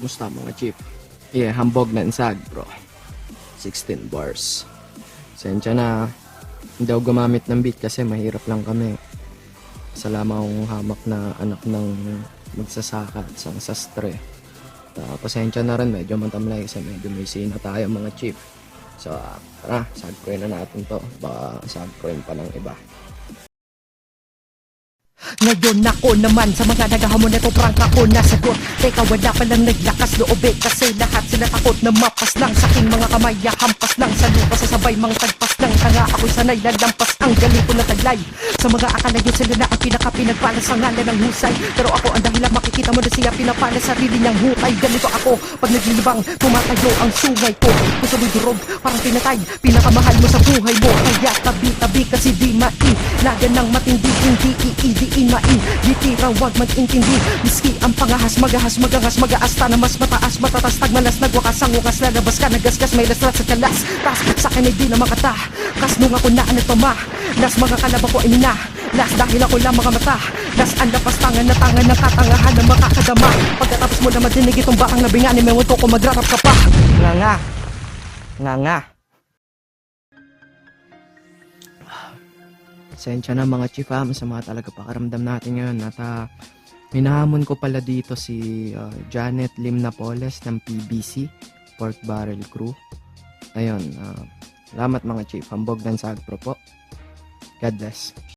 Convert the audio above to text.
Musta mga chief? Yeah, hambog na insag bro. 16 bars. Sensya na. Hindi ako gumamit ng beat kasi mahirap lang kami. Salama akong hamak na anak ng magsasaka at isang sastre. Uh, pasensya na rin, medyo matamlay kasi medyo may sina tayo mga chief. So, ah, tara, sagproin na natin to. Baka sagproin pa ng iba. Ngayon ako naman sa mga naghahamon na to prank ako nasagot Teka wala palang naglakas loob eh Kasi lahat sila takot na mapas lang Sa aking mga kamay. Hampas lang Sa lupa sasabay mga tagpas lang. Tanga ako'y sanay lalampas ang galing ko na taglay. Sa mga akala yun sila na ang pinaka-pinagpala sa ngalan ng husay. Pero ako ang dahilan makikita mo na siya pinapala sarili niyang hukay. Ganito ako pag naglilibang tumatayo ang sungay ko. Kung sabay durog parang pinatay. Pinakamahal mo sa buhay mo Kaya tabi-tabi kasi di mai Laga ng matindi hindi iidiin mai Ditira wag mag-intindi. Miski ang pangahas magahas magangas magaas na mas mataas matatas tagmalas nagwakas ang wakas lalabas ka nagasgas may laslat sa kalas Tas sa akin ay di na makata. Kas nung ako na ano pa ma? Las mga kalaba ko ay mina Las dahil ako lang mga mata. Las ang lapas tangan na tangan ng katangahan na makakadama. Pagkatapos mo na madinig itong bakang nabingani May ko kung magrarap ka pa. Nga nga. Nga nga. Sensya na mga chief ha, masama talaga pakaramdam natin ngayon at ah, hinahamon ko pala dito si ah, Janet Lim Napoles ng PBC, Pork Barrel Crew. Ayun, ah, salamat mga chief, hambog ng sagpro po. God bless.